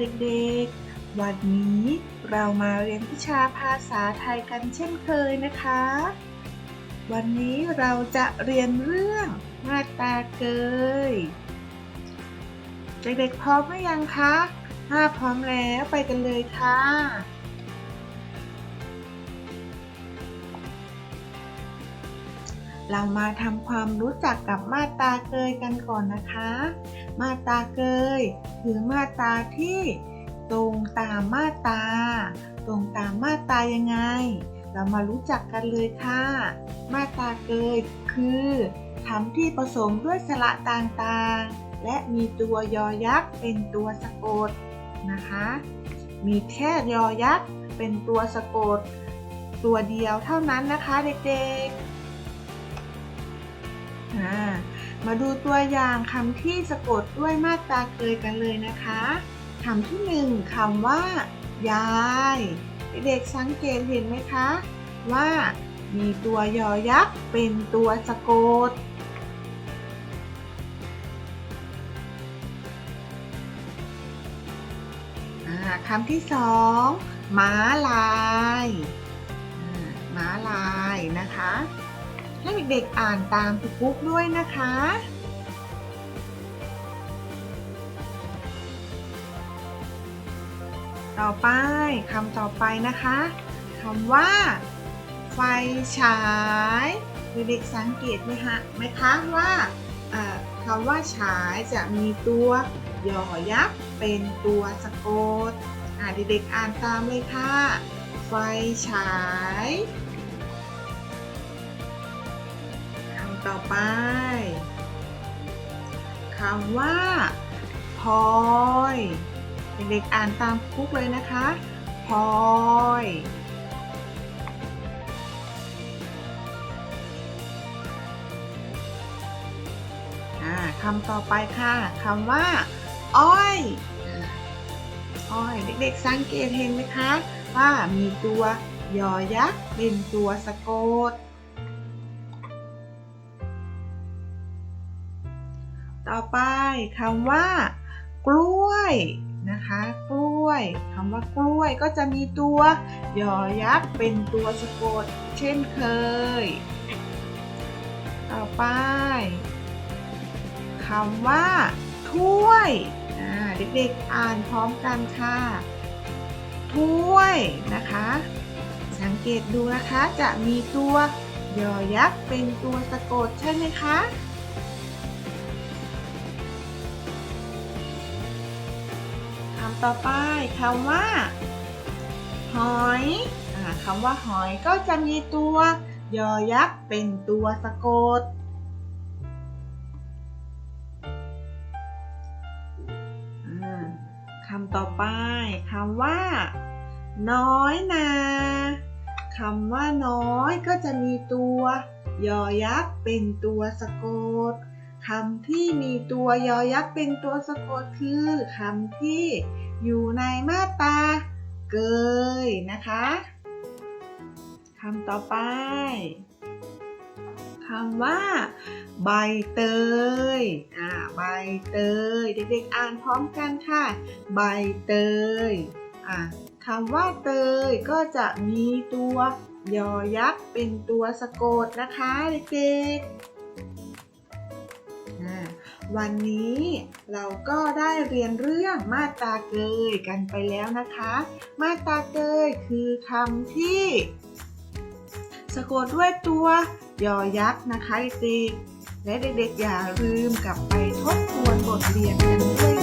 เด็กๆ วันนี้เรามาเรียนวิชาภาษาไทยกันเช่นเคยนะคะ วันนี้เราจะเรียนเรื่องมาตาเกย เด็กๆพร้อมหรือยังคะ ถ้าพร้อมแล้วไปกันเลยค่ะ เรามาทำความรู้จักกับมาตราเกยกันก่อนนะคะ มาตราเกยคือมาตราที่ตรงตามมาตราตรงตามมาตรายังไง เรามารู้จักกันเลยค่ะ มาตราเกยคือคำที่ผสมด้วยสระต่างๆ และมีตัวยอยักษ์เป็นตัวสะกดนะคะ มีแค่ยอยักษ์เป็นตัวสะกด ตัวเดียวเท่านั้นนะคะเด็กๆ มาดูตัวอย่างคำที่สะกดด้วยมาตราเกยกันเลยนะคะคำที่หนึ่งคำว่า ยาย เด็กสังเกตเห็นไหมคะ ว่ามีตัวยอยักษ์เป็นตัวสะกด คำที่สองม้าลายม้าลายนะคะ ให้เด็กๆอ่านตามคุณปุ๊กด้วยนะคะ ต่อไปคำต่อไปนะคะคำว่า ไฟฉายเด็กๆสังเกตไหมคะไหมคะว่าคำว่าฉายจะมีตัวย่อยักษ์เป็นตัวสะกดอะเด็กๆอ่านตามเลยค่ะ ไฟฉาย ต่อไปคำว่าพลอยเด็กๆอ่านตามคุกเลยนะคะพลอยอ่าคำต่อไปค่ะคำว่า อ้อยอ้อยเด็กๆ สังเกตเห็นไหมคะ ว่ามีตัวยอยักษ์เป็นตัวสะกด ต่อไปคำว่า กล้วยนะคะ กล้วยคำว่ากล้วยก็จะมีตัวยอยักษ์เป็นตัวสะกดเช่นเคย ต่อไปคำว่า ถ้วยเด็กๆอ่านพร้อมกันค่ะ ถ้วยนะคะ สังเกตดูนะคะจะมีตัวยอยักษ์เป็นตัวสะกดใช่ไหมคะ คำต่อไปคำว่า หอยอคำว่าหอยก็จะมีตัวยอยักษ์เป็นตัวสะกด คำต่อไปคำว่า น้อยนาคำว่าน้อยก็จะมีตัวยอยักษ์เป็นตัวสะกด คำที่มีตัวยอยักษ์เป็นตัวสะกดคือคำที่อยู่ในมาตราเกยนะคะคำต่อไปคำว่า ใบเตย อ่า ใบเตย เด็กๆอ่านพร้อมกันค่ะ ใบเตย อ่าคำว่าเตยก็จะมีตัวยอยักษ์เป็นตัวสะกดนะคะเด็กๆ วันนี้เราก็ได้เรียนเรื่องมาตราเกยกันไปแล้วนะคะ มาตราเกยคือคำที่ สะกดด้วยตัวยอยักษ์นะคะเด็กๆและเด็กๆอย่าลืมกลับไปทบทวนบทเรียนกันด้วย